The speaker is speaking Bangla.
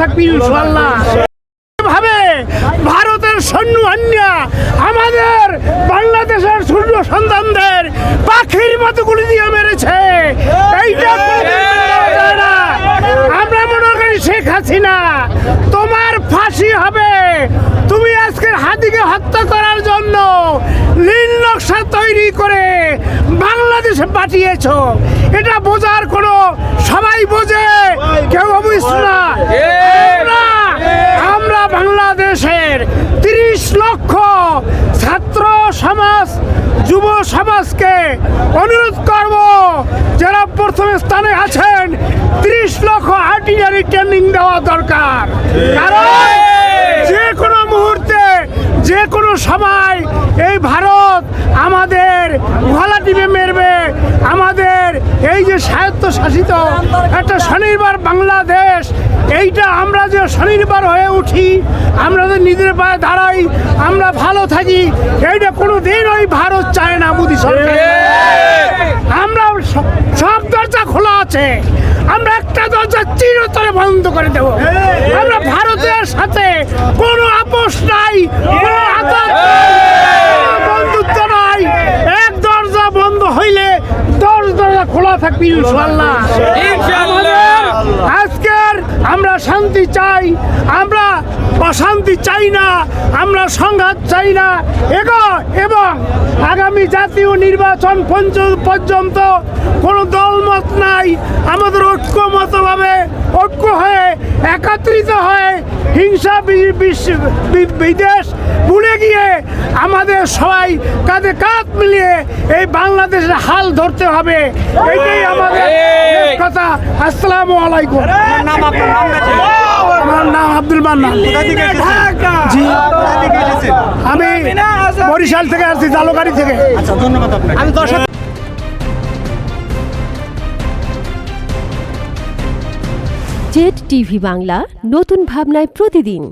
থাকবি ইনশাল্লাহ ভাবে ভারতের সৈন্য আন্যা আমাদের বাংলাদেশের সূর্য সন্তানদের পাখির মতো গুলি দিয়ে মেরেছে। এইটা। আমরা মনে করি শেখ হাসিনা, তোমার ফাঁসি হবে। তুমি আজকের হাতিকে হত্যা করার জন্য নীল নকশা তৈরি করে বাংলাদেশে পাঠিয়েছো এটা বোঝার কোনো বোঝে কেউ বুঝছ না আমরা আমরা বাংলাদেশের তিরিশ লক্ষ ছাত্র সমাজ, যুব সমাজকে অনুরোধ করব, যারা প্রথম স্থানে আছেন, তিরিশ লক্ষ আর্টিলারি ট্রেনিং দেওয়া দরকার। কারণ যে কোনো মুহূর্তে, যে কোনো সময় এই ভারত আমাদের গলা টিপে মেরবে। আমাদের এই যে স্বায়ত্তশাসিত একটা স্বনির্ভর বাংলাদেশ যে স্বনির্ভর হয়ে উঠি, আমরা যে নিজের পায়ে দাঁড়াই, আমরা ভালো থাকি, এইটা কোনো দিন ওই ভারত চায় না মোদী সরকার। আমরা সব দরজা খোলা আছে, আমরা একটা দরজা চিরতরে বন্ধ করে দেব। আমরা ভারতের সাথে কোনো আপোষ নাই, কোনো বন্ধুত্ব নাই। এক দরজা বন্ধ হইলে দশ দরজা খোলা থাকবে ইনশাল্লাহ শান্তি চাই আমরা অশান্তি চাই না আমরা সংঘাত চাই না। এগো এবং আগামী জাতীয় নির্বাচন পঞ্চ- পর্যন্ত কোনো দলমত নাই। আমাদের ঐক্যমতভাবে ঐক্য হয়ে একত্রিত হয়ে হিংসা বিদেশ ভুলে গিয়ে আমাদের সবাই কাঁধে কাঁধ মিলিয়ে এই বাংলাদেশের হাল ধরতে হবে। এটাই আমাদের কথা। আসসালামু আলাইকুম। নাম আপনার জি? আমি বরিশাল থেকে আসছি জালুকারি থেকে। আচ্ছা ধন্যবাদ আপনাকে। আমি দর্শক জেড টিভি বাংলা নতুন ভাবনায় প্রতিদিন।